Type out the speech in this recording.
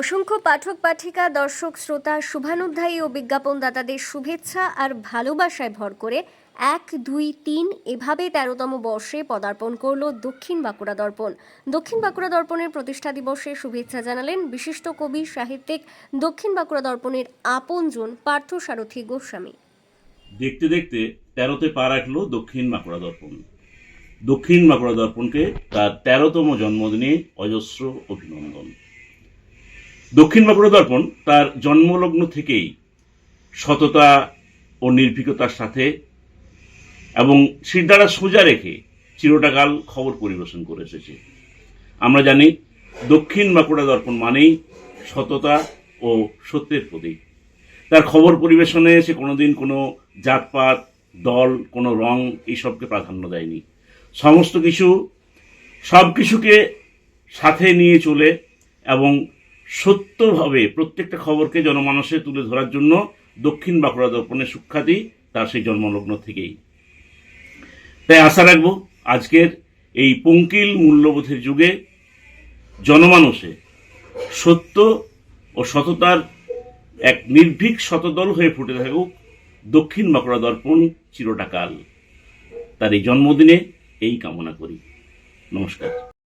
অসংখ্য পাঠক, পাঠিকা, দর্শক, শ্রোতা, শুভানুধ্যায়ী ও বিজ্ঞাপনদাতাদের শুভেচ্ছা আর ভালোবাসায় ভর করে এক, দুই, তিন এভাবে তেরোতম বর্ষে পদার্পণ করল দক্ষিণ বাঁকুড়া দর্পণ। দক্ষিণ বাঁকুড়া দর্পণের প্রতিষ্ঠা দিবসে শুভেচ্ছা জানালেন বিশিষ্ট কবি, সাহিত্যিক, দক্ষিণ বাঁকুড়া দর্পণের আপনজন পার্থ সারথী গোস্বামী। দেখতে দেখতে তেরোতে পা রাখল দক্ষিণ বাঁকুড়া দর্পণ। দক্ষিণ বাঁকুড়া দর্পণকে তার তেরোতম জন্মদিনে অজস্র অভিনন্দন। দক্ষিণ বাঁকুড়া দর্পণ তার জন্মলগ্ন থেকেই সততা ও নির্ভীকতার সাথে এবং শিরদাঁড়া সোজা রেখে চিরটাকাল খবর পরিবেশন করে এসেছে। আমরা জানি দক্ষিণ বাঁকুড়া দর্পণ মানেই সততা ও সত্যের প্রতীক। তার খবর পরিবেশনে সে কোনোদিন কোনো জাতপাত, দল, কোনো রং এইসবকে প্রাধান্য দেয়নি। সমস্ত কিছু সব কিছুকে সাথে নিয়ে চলে এবং সত্যভাবে প্রত্যেকটা খবরকে জনমানসে তুলে ধরার জন্য দক্ষিণ বাঁকুড়া দর্পণের সুখ্যাতি তার সেই জন্মলগ্ন থেকেই। তাই আশা রাখব আজকের এই পঙ্কিল মূল্যবোধের যুগে জনমানসে সত্য ও সততার এক নির্ভীক শতদল হয়ে ফুটে থাকুক দক্ষিণ বাঁকুড়া দর্পণ চিরটাকাল। তার এই জন্মদিনে এই কামনা করি। নমস্কার।